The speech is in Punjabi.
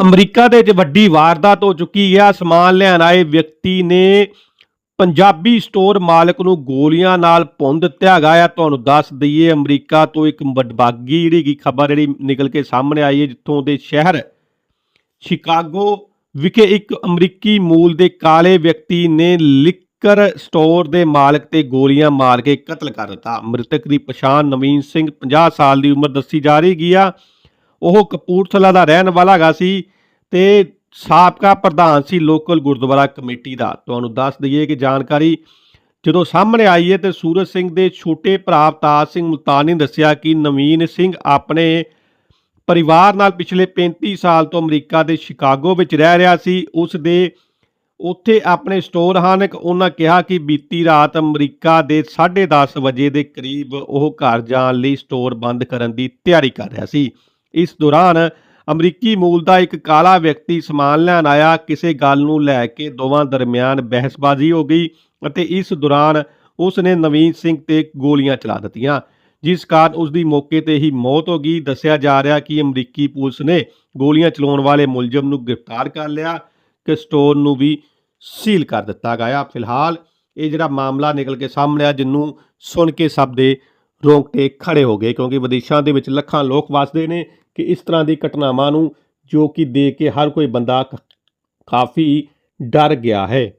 ਅਮਰੀਕਾ ਦੇ ਵਿੱਚ ਵੱਡੀ ਵਾਰਦਾਤ ਹੋ ਚੁੱਕੀ ਹੈ। ਸਮਾਨ ਲੈਣ ਆਏ ਵਿਅਕਤੀ ਨੇ ਪੰਜਾਬੀ ਸਟੋਰ ਮਾਲਕ ਨੂੰ ਗੋਲੀਆਂ ਨਾਲ ਭੁੰਨ ਦਿੱਤਾ ਹੈਗਾ ਆ। ਤੁਹਾਨੂੰ ਦੱਸ ਦਈਏ, ਅਮਰੀਕਾ ਤੋਂ ਇੱਕ ਵਡਬਾਗੀ ਜਿਹੜੀ ਕੀ ਖਬਰ ਜਿਹੜੀ ਨਿਕਲ ਕੇ ਸਾਹਮਣੇ ਆਈ ਹੈ, ਜਿੱਥੋਂ ਦੇ ਸ਼ਹਿਰ ਸ਼ਿਕਾਗੋ ਵਿਖੇ ਇੱਕ ਅਮਰੀਕੀ ਮੂਲ ਦੇ ਕਾਲੇ ਵਿਅਕਤੀ ਨੇ ਲਿਕਰ ਸਟੋਰ ਦੇ ਮਾਲਕ ਤੇ ਗੋਲੀਆਂ ਮਾਰ ਕੇ ਕਤਲ ਕਰ ਦਿੱਤਾ। ਮ੍ਰਿਤਕ ਦੀ ਪਛਾਣ ਨਵੀਨ ਸਿੰਘ 50 ਸਾਲ ਦੀ ਉਮਰ ਦੱਸੀ ਜਾ ਰਹੀ ਗਈ ਆ। ਉਹ ਕਪੂਰਥਲਾ ਦਾ ਰਹਿਣ ਵਾਲਾ ਹੈਗਾ ਸੀ ਤੇ ਸਾਬਕਾ ਪ੍ਰਧਾਨ ਸੀ ਲੋਕਲ ਗੁਰਦੁਆਰਾ ਕਮੇਟੀ ਦਾ। ਤੁਹਾਨੂੰ ਦੱਸ ਦਈਏ ਕਿ ਜਾਣਕਾਰੀ ਜਦੋਂ ਸਾਹਮਣੇ ਆਈ ਹੈ ਤੇ ਸੂਰਜ ਸਿੰਘ ਦੇ ਛੋਟੇ ਭਰਾ ਅਵਤਾਰ ਸਿੰਘ ਮੁਲਤਾਨੀ ਨੇ ਦੱਸਿਆ ਕਿ ਨਵੀਨ ਸਿੰਘ ਆਪਣੇ ਪਰਿਵਾਰ ਨਾਲ ਪਿਛਲੇ 35 ਸਾਲ ਤੋਂ ਅਮਰੀਕਾ ਦੇ ਸ਼ਿਕਾਗੋ ਵਿੱਚ ਰਹਿ ਰਿਹਾ ਸੀ। ਉਸ ਦੇ ਉੱਥੇ ਆਪਣੇ ਸਟੋਰ ਹਨ। ਉਹਨਾਂ ਕਿਹਾ ਕਿ ਬੀਤੀ ਰਾਤ ਅਮਰੀਕਾ ਦੇ 10:30 ਵਜੇ ਦੇ ਕਰੀਬ ਉਹ ਘਰ ਜਾਣ ਲਈ ਸਟੋਰ ਬੰਦ ਕਰਨ ਦੀ ਤਿਆਰੀ ਕਰ ਰਿਹਾ ਸੀ। ਇਸ ਦੌਰਾਨ ਅਮਰੀਕੀ ਮੂਲ ਦਾ ਇੱਕ ਕਾਲਾ ਵਿਅਕਤੀ ਸਮਾਨ ਲੈਣ ਆਇਆ। ਕਿਸੇ ਗੱਲ ਨੂੰ ਲੈ ਕੇ ਦੋਵਾਂ ਦਰਮਿਆਨ ਬਹਿਸਬਾਜ਼ੀ ਹੋ ਗਈ ਅਤੇ ਇਸ ਦੌਰਾਨ ਉਸ ਨੇ ਨਵੀਨ ਸਿੰਘ ਤੇ ਗੋਲੀਆਂ ਚਲਾ ਦਿੱਤੀਆਂ, ਜਿਸ ਕਾਰਨ ਉਸ ਦੀ ਮੌਕੇ ਤੇ ਹੀ ਮੌਤ ਹੋ ਗਈ। ਦੱਸਿਆ ਜਾ ਰਿਹਾ ਕਿ ਅਮਰੀਕੀ ਪੁਲਿਸ ਨੇ ਗੋਲੀਆਂ ਚਲਾਉਣ ਵਾਲੇ ਮੁਲਜ਼ਮ ਨੂੰ ਗ੍ਰਿਫਤਾਰ ਕਰ ਲਿਆ। ਕਿ ਸਟੋਰ ਨੂੰ ਵੀ ਸੀਲ ਕਰ ਦਿੱਤਾ ਗਿਆ। ਫਿਲਹਾਲ ਇਹ ਜਿਹੜਾ ਮਾਮਲਾ ਨਿਕਲ ਕੇ ਸਾਹਮਣੇ ਆ ਜਿੰਨੂੰ ਸੁਣ ਕੇ ਸਭ ਦੇ ਰੋਂਗਟੇ ਖੜੇ ਹੋ ਗਏ, ਕਿਉਂਕਿ ਵਿਦੇਸ਼ਾਂ ਦੇ ਵਿੱਚ ਲੱਖਾਂ ਲੋਕ ਵਸਦੇ ਨੇ ਕਿ ਇਸ ਤਰ੍ਹਾਂ ਦੀ ਘਟਨਾਵਾਂ ਨੂੰ ਜੋ ਕਿ ਦੇਖ ਕੇ ਹਰ ਕੋਈ ਬੰਦਾ ਕਾਫੀ ਡਰ ਗਿਆ ਹੈ।